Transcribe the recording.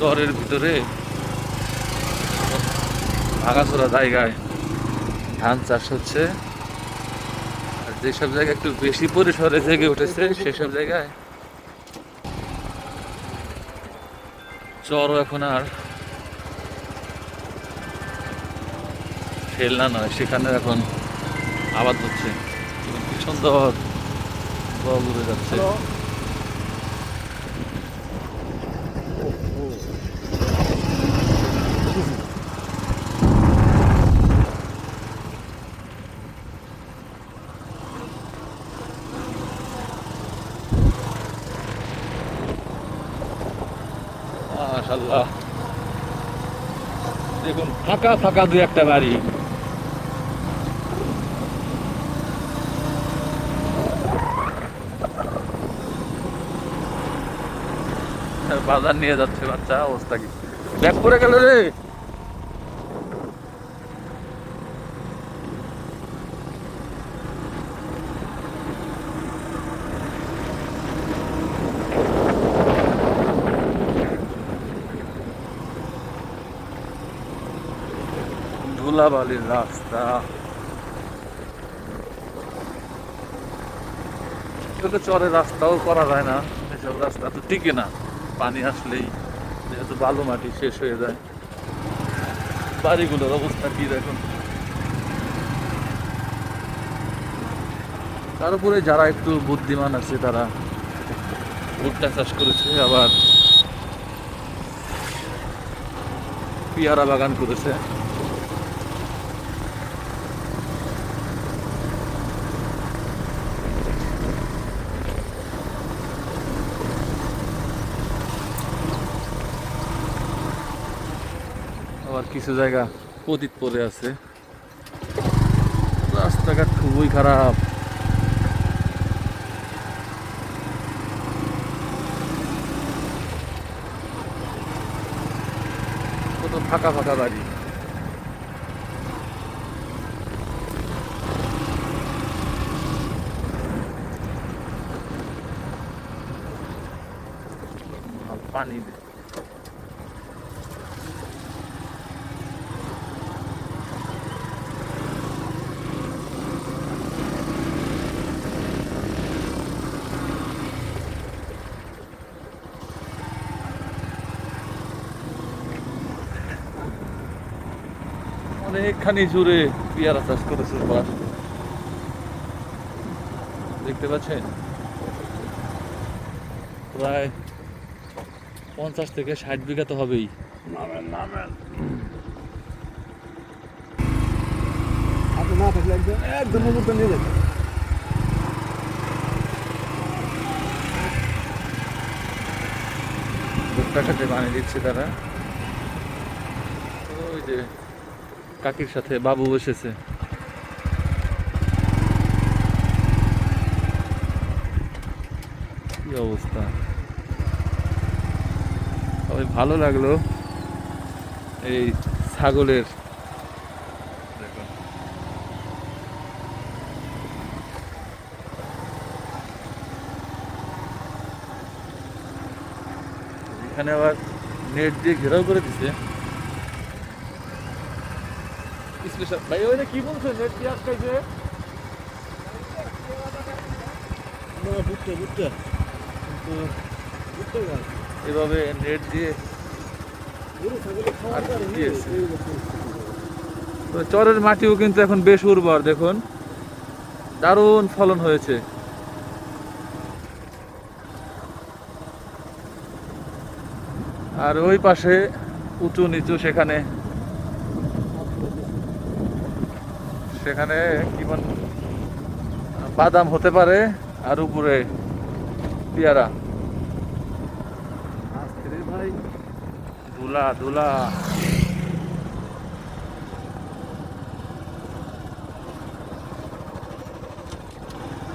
চরের ভিতরে ভাঙাচোরা জায়গায় ধান চাষ হচ্ছে। আর যেসব জায়গায় একটু বেশি পরিসরে জেগে উঠেছে, সেসব জায়গায় চরও এখন আর ফেলনা নয়, সেখানে এখন আবাদ হচ্ছে। কি সুন্দর উড়ে যাচ্ছে। মাশাল্লাহ দেখুন ফাঁকা ফাঁকা দু একটা বাড়ি। বাজার নিয়ে যাচ্ছে বাচ্চা অবস্থা কি? ব্যাগ পরে গেল রে। ধুলাবালির রাস্তা। এগুলো চরের রাস্তাও করা যায় না, এসব রাস্তা তো টিকে না। পানি আসলেই যেহেতু বালু মাটি শেষ হয়ে যায়। বাড়িগুলোর অবস্থা কি দেখুন? তার উপরে যারা একটু বুদ্ধিমান আছে, তারা ভুট্টা চাষ করেছে, আবার পেয়ারা বাগান করেছে। আবার কিছু জায়গা পতিত পড়ে আছে। রাস্তাঘাট খুবই খারাপ। কত ফাঁকা ফাঁকা বাড়ি। পানি অনেকখানি জুড়ে পেয়ারা চাষ করেছে বাস। দেখতে পাচ্ছেন? প্রায় পঞ্চাশ থেকে ষাট বিঘা তো হবেই। নামেন নামেন। আপনি না থাকলে একদম একদম নিয়ে খাতে বানিয়ে দিচ্ছে তারা। ওই যে কাকির সাথে, বাবু বসেছে। কি অবস্থা? তবে ভালো লাগল এই ছাগলের। এখানে আবার নেট দিয়ে ঘেরাও করে দিছে। স্পেশাল। ভাই ওইটা কি বলছো নেট দিয়ে আটকাইছে না বুঝতে বুঝতে বুঝতে এভাবে নেট দিয়ে চরের মাটিও কিন্তু এখন বেশ উর্বর দেখুন। দারুণ ফলন হয়েছে। আর ওই পাশে উঁচু নিচু সেখানে সেখানে কি বল বাদাম হতে পারে আর উপরে পেয়ারা। ভাই। ধুলা ধুলা